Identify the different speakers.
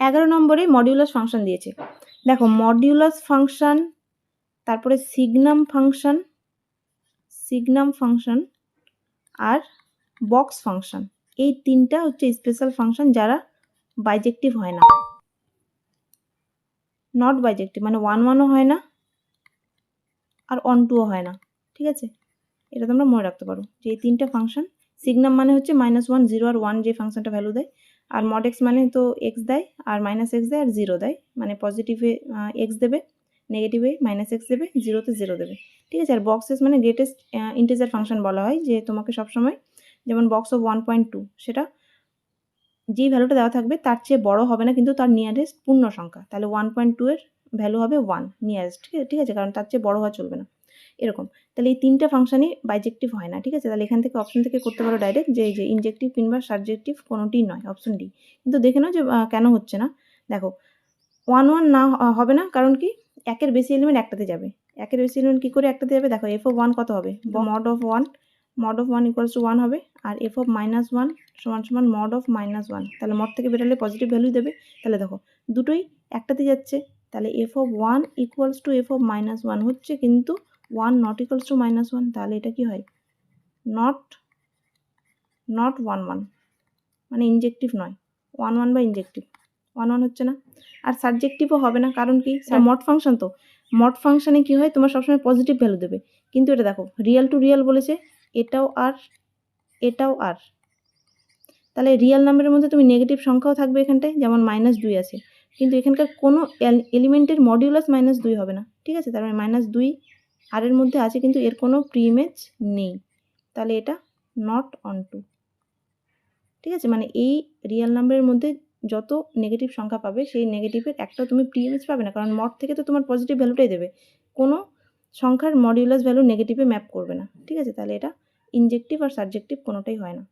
Speaker 1: এগারো নম্বরে modulus function দিয়েছে। দেখো মডিউলাস ফাংশন তারপরে সিগনাম ফাংশন সিগনাম ফাংশন আর বক্স ফাংশন এই তিনটা হচ্ছে স্পেশাল ফাংশন যারা বাইজেক্টিভ হয় না। নট বাইজেক্টিভ মানে ওয়ান ওয়ানও হয় না আর অন টুও হয় না। ঠিক আছে? এটা তোমরা মনে রাখতে পারো যে এই তিনটা ফাংশন সিগনাম মানে হচ্ছে মাইনাস ওয়ান জিরো আর ওয়ান যে ফাংশনটা ভ্যালু দেয় আর মড এক্স মানে তো এক্স দেয়, আর মাইনাস এক্স দেয়, আর জিরো দেয়। মানে পজিটিভে এক্স দেবে নেগেটিভে মাইনাস এক্স দেবে জিরোতে জিরো দেবে। ঠিক আছে, আর বক্সেস মানে গ্রেটেস্ট ইন্টিজার ফাংশন বলা হয়, যে তোমাকে সবসময় যেমন box of one point two সেটা যেই ভ্যালুটা দেওয়া থাকবে, তার চেয়ে বড় হবে না, কিন্তু তার নিয়ারেস্ট পূর্ণ সংখ্যা। তাহলে ওয়ান পয়েন্ট টু এর ভ্যালু হবে ওয়ান নিয়ারেস্ট ঠিক আছে? ঠিক আছে, কারণ তার চেয়ে বড় হওয়া চলবে না। এরকম। তাহলে এই তিনটা ফাংশনই বাইজেক্টিভ হয় না ঠিক আছে? তাহলে এখান থেকে অপশন থেকে করতে পারো ডাইরেক্ট যে এই যে ইনজেক্টিভ কিংবা সাবজেক্টিভ কোনোটিই নয় অপশন ডি কিন্তু দেখে নাও যে কেন হচ্ছে না। দেখো ওয়ান ওয়ান না হবে না কারণ কি? একের বেশি এলিমেন্ট একটাতে যাবে। একের বেশি এলিমেন্ট কী করে একটাতে যাবে? দেখো এফ অফ ওয়ান কত হবে? Mod of one mod of one equals to one হবে আর এফ অফ মাইনাস ওয়ান সমান সমান মড অফ মাইনাস ওয়ান তাহলে মড থেকে বেরোলে পজিটিভ ভ্যালু দেবে। তাহলে দেখো দুটোই একটাতে যাচ্ছে। তাহলে F of one equals to F of minus one হচ্ছে কিন্তু one not equals to minus one তাহলে এটা কি হয়? নট নট ওয়ান ওয়ান মানে ইনজেক্টিভ নয়। ওয়ান ওয়ান বা ইনজেক্টিভ ওয়ান ওয়ান হচ্ছে না? আর সাবজেক্টিভও হবে না কারণ কি? মড ফাংশন তো। মড ফাংশনে কি হয়? তোমার সবসময় পজিটিভ ভ্যালু দেবে। কিন্তু এটা দেখো রিয়েল টু রিয়েল বলেছে এটাও আর এটাও আর। তাহলে রিয়েল নাম্বারের মধ্যে তুমি নেগেটিভ সংখ্যাও থাকবে এখানটায় যেমন মাইনাস দুই আছে। কিন্তু এখানকার কোনো এলিমেন্টের মডিউলাস মাইনাস দুই হবে না। ঠিক আছে? তার মানে মাইনাস দুই আর এর মধ্যে আছে কিন্তু এর কোনো প্রিমেজ নেই। তাহলে এটা নট অন টু ঠিক আছে? মানে এই রিয়েল নাম্বারের মধ্যে যত নেগেটিভ সংখ্যা পাবে, সেই নেগেটিভের একটা তুমি প্রিমেজ পাবে না। কারণ মড থেকে তো তোমার পজিটিভ ভ্যালুটাই দেবে। কোনো সংখ্যার মডিউলাস ভ্যালু নেগেটিভে ম্যাপ করবে না। ঠিক আছে? তাহলে এটা ইনজেক্টিভ আর সাবজেক্টিভ কোনোটাই হয় না।